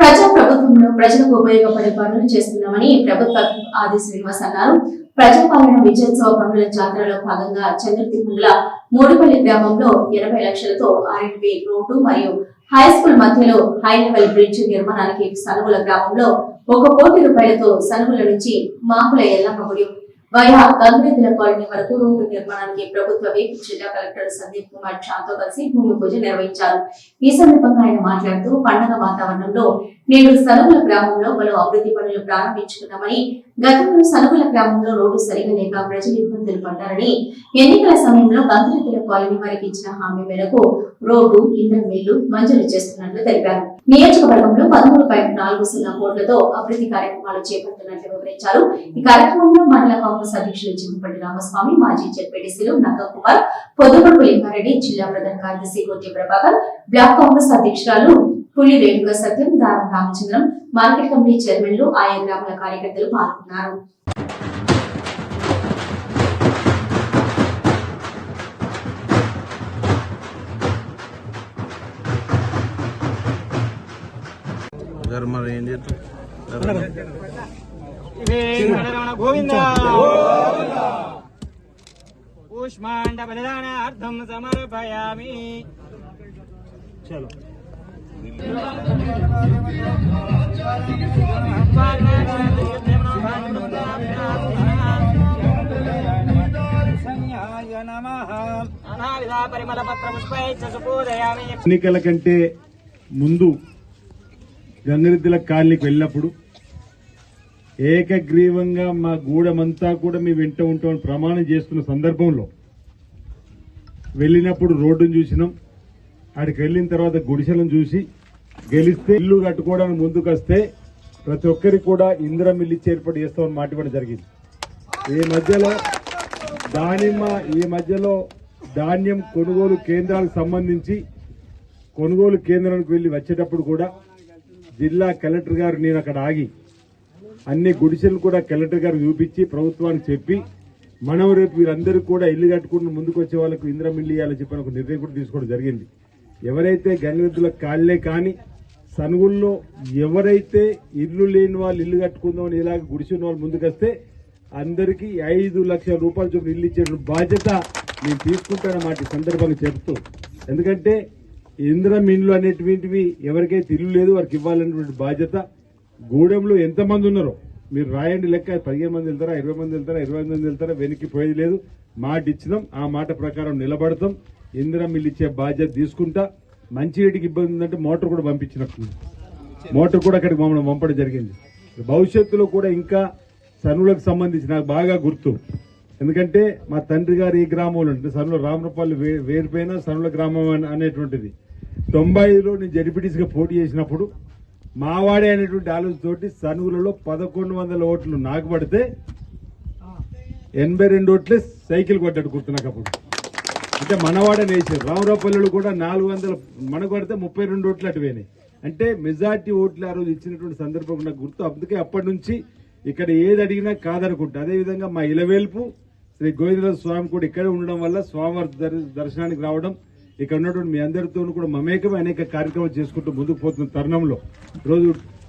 ప్రజా ప్రభుత్వంలో ప్రజలకు ఉపయోగపడే పనులు చేస్తున్నామని ప్రభుత్వ ఆది శ్రీనివాస్ అన్నారు. ప్రజాపాలన విజయోత్సవ పనుల జాతరలో భాగంగా చంద్రతి మూడుపల్లి గ్రామంలో ఎనభై లక్షలతో ఆర్ఎండ్బి రోడ్డు మరియు హై స్కూల్ మధ్యలో హై లెవెల్ బ్రిడ్జ్ నిర్మాణానికి సనుగుల గ్రామంలో ఒక కోటి రూపాయలతో సనుగుల నుంచి మాకుల ఎల్లమ్మ గుడి వయా గంగరెద్దుల కాలనీ వరకు రోడ్డు నిర్మాణానికి ప్రభుత్వ వేపు జిల్లా కలెక్టర్ సందీప్ కుమార్ ఝాతో కలిసి భూమి పూజ నిర్వహించారు. ఈ సందర్భంగా ఆయన మాట్లాడుతూ పండగ వాతావరణంలో నేడు సనుగుల గ్రామంలో పలు అభివృద్ధి పనులు ప్రారంభించుకున్నామని గతంలో సనుగుల గ్రామంలో రోడ్డు సరిగా లేక ప్రజలు ఇబ్బందులు పడ్డారని ఎన్నికల సమయంలో గంగరెద్దుల కాలనీ వారికి ఇచ్చిన హామీ మేరకు రోడ్డు ఇంధన మిల్లు మంజూరు చేస్తున్నట్లు తెలిపారు. నియోజకవర్గంలో పదమూడు పాయింట్ నాలుగు సున్నా కోట్లతో అభివృద్ధి కార్యక్రమాలు చేపడుతున్నట్లు వివరించారు. ఈ కార్యక్రమంలో మండల కాంగ్రెస్ అధ్యక్షులు చింతపల్లి రామస్వామి మాజీ జెడ్పీటీసీలు నక్క కుమార్ పొద్దుపడుపు లింగారెడ్డి జిల్లా ప్రధాన కార్యదర్శి గొట్టి ప్రభాకర్ బ్లాక్ కాంగ్రెస్ అధ్యక్షురాలు పులి రేణుక సత్యం దారం రామచంద్రం మార్కెట్ కమిటీ చైర్మన్లు ఆయా గ్రామాల కార్యకర్తలు పాల్గొన్నారు. కూష్మాండ బలిదానార్థం సమర్పయామి. సుపూజయామి ఎన్నికల కంటే ముందు గంగిరెద్దుల కాలనీకి వెళ్ళినప్పుడు ఏకగ్రీవంగా మా గూడమంతా కూడా మీ వెంట ఉంటామని ప్రమాణం చేస్తున్న సందర్భంలో వెళ్ళినప్పుడు రోడ్డును చూసినాం. ఆడికి వెళ్ళిన తర్వాత గుడిసెలను చూసి గెలిస్తే ఇల్లు కట్టుకోవడానికి ముందుకొస్తే ప్రతి ఒక్కరికి కూడా ఇందిరా మిల్లు ఇచ్చి ఏర్పాటు చేస్తామని మాట ఇవ్వడం జరిగింది. ఈ మధ్యలో దానిమ్మ ఈ మధ్యలో ధాన్యం కొనుగోలు కేంద్రాలకు సంబంధించి కొనుగోలు కేంద్రానికి వెళ్ళి వచ్చేటప్పుడు కూడా జిల్లా కలెక్టర్ గారు నేను అక్కడ ఆగి అన్ని గుడిసెలు కూడా కలెక్టర్ గారు చూపించి ప్రభుత్వానికి చెప్పి మనం రేపు వీరందరూ కూడా ఇల్లు కట్టుకుని ముందుకు వచ్చే వాళ్ళకు ఇంద్రం ఇల్లు ఇవ్వాలని చెప్పి ఒక నిర్ణయం కూడా తీసుకోవడం జరిగింది. ఎవరైతే గంగరెద్దుల కాళ్ళే కానీ సనుగుల్లో ఎవరైతే ఇల్లు లేని వాళ్ళు ఇల్లు కట్టుకుందామని ఇలాగ గుడిసిన వాళ్ళు ముందుకొస్తే అందరికీ ఐదు లక్షల రూపాయలు చొప్పున ఇల్లు ఇచ్చే బాధ్యత నేను తీసుకుంటాను మాట సందర్భంగా చెప్తూ. ఎందుకంటే ఇంద్రం ఇండ్లు అనేటువంటివి ఎవరికైతే ఇల్లు లేదు వారికి ఇవ్వాలనేటువంటి బాధ్యత గూడెంలో ఎంతమంది ఉన్నారో మీరు రాయండి లెక్క పదిహేను మంది వెళ్తారా ఇరవై మంది వెళ్తారా ఇరవై మంది వెళ్తారా వెనక్కి పోయేది లేదు. మాట ఇచ్చినాం ఆ మాట ప్రకారం నిలబడతాం. ఇందిరం మిల్లు ఇచ్చే బాధ్యత తీసుకుంటా. మంచినీటికి ఇబ్బంది ఉందంటే మోటార్ కూడా పంపించినట్టుంది మోటార్ కూడా అక్కడికి మమ్మల్ని పంపడం జరిగింది. భవిష్యత్తులో కూడా ఇంకా సనులకు సంబంధించి నాకు బాగా గుర్తు. ఎందుకంటే మా తండ్రి గారు ఈ గ్రామంలో ఉంటుంది సనుల రామరపల్లి వే- వేరుపైన సనుల గ్రామం అనేటువంటిది. తొంభైలో నేను జడిపిటీస్గా పోటీ చేసినప్పుడు మావాడే అనేటువంటి ఆలోచనతోటి సనుగులలో పదకొండు వందల ఓట్లు నాకు పడితే ఎనభై రెండు ఓట్లే సైకిల్ కొట్టాడు గుర్తు నాకు అప్పుడు అంటే మనవాడే వేసారు రామరావుపల్లిలో కూడా నాలుగు వందల మనకు పడితే ముప్పై రెండు ఓట్లు అటు అంటే మెజార్టీ ఓట్లు ఆ రోజు ఇచ్చినటువంటి సందర్భం నాకు గుర్తు. అందుకే అప్పటి నుంచి ఇక్కడ ఏది అడిగినా కాదనుకుంటా. అదేవిధంగా మా ఇలవేల్పు శ్రీ గోవిందరాజ స్వామి కూడా ఇక్కడే ఉండడం వల్ల స్వామివారి దర్శనానికి రావడం ఇక్కడ ఉన్నటువంటి మీ అందరితో కూడా మమేకమే అనేక కార్యక్రమాలు చేసుకుంటూ ముందుకు పోతున్న తరుణంలో రోజు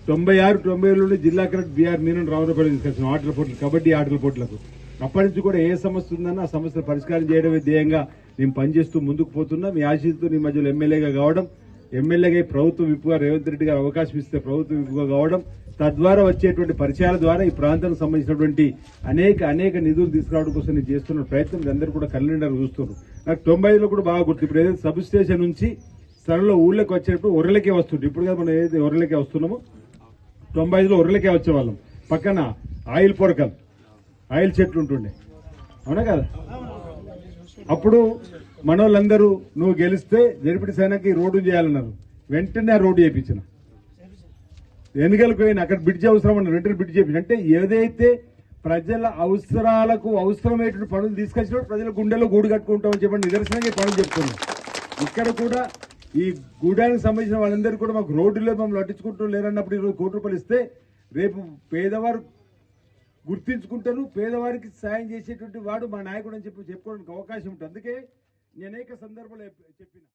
తొంభై ఆరు తొంభై ఏడులోనే జిల్లా కలెక్టర్ బీఆర్ మీనన్ రావునపల్లి తీసుకొచ్చిన ఆటల పోటీలు కబడ్డీ ఆటల పోటీలకు. అప్పటి నుంచి కూడా ఏ సమస్య ఉందన్నా ఆ సమస్యను పరిష్కారం చేయడమే ధ్యేయంగా నేను పనిచేస్తూ ముందుకు పోతున్నా. మీ ఆశీస్సుతో నీ మధ్యలో ఎమ్మెల్యేగా కావడం ఎమ్మెల్యేగా ప్రభుత్వ విప్పుగా రేవంత్ రెడ్డి గారు అవకాశం ఇస్తే ప్రభుత్వ విప్పుగా కావడం తద్వారా వచ్చేటువంటి పరిచయాల ద్వారా ఈ ప్రాంతానికి సంబంధించినటువంటి అనేక అనేక నిధులు తీసుకురావడం కోసం నేను చేస్తున్న ప్రయత్నం అందరూ కూడా కళ్ళనిండారు చూస్తున్నారు. నాకు తొంభైలో కూడా బాగా గుర్తు. ఇప్పుడు ఏదైతే సబ్ స్టేషన్ నుంచి స్థలంలో ఊళ్ళకి వచ్చేటప్పుడు ఒర్రలకే వస్తుంది ఇప్పుడు కదా మనం ఏదైతే ఒర్రలకే వస్తున్నామో తొంభై ఐదులో ఒర్రలకే వచ్చేవాళ్ళం. పక్కన ఆయిల్ పొరకలు ఆయిల్ చెట్లు ఉంటుండే. అవునా కదా? అప్పుడు మనోళ్ళందరూ నువ్వు గెలిస్తే జరిపిడి సేనకి రోడ్డు చేయాలన్నారు. వెంటనే ఆ రోడ్డు చేయించిన. ఎన్నికలకు పోయిన అక్కడ బ్రిడ్జ్ అవసరం అన్నారు. వెంటనే బ్రిడ్జ్ చేయించిన. అంటే ఏదైతే ప్రజల అవసరాలకు అవసరమైనటువంటి పనులు తీసుకొచ్చినప్పుడు ప్రజల గుండెలో గూడు కట్టుకుంటామని చెప్పండి నిదర్శనంగా ఈ పనులు చెప్తున్నాం. ఇక్కడ కూడా ఈ గూడానికి సంబంధించిన వాళ్ళందరూ కూడా మాకు రోడ్డులో మమ్మల్ని పట్టించుకుంటూ లేరన్నప్పుడు ఈరోజు కోటి రూపాయలు ఇస్తే రేపు పేదవారు గుర్తించుకుంటారు. పేదవారికి సాయం చేసేటువంటి వాడు మా నాయకుడు అని చెప్పి చెప్పుకోవడానికి అవకాశం ఉంటుంది. అందుకే నేను అనేక సందర్భాలు చెప్పిన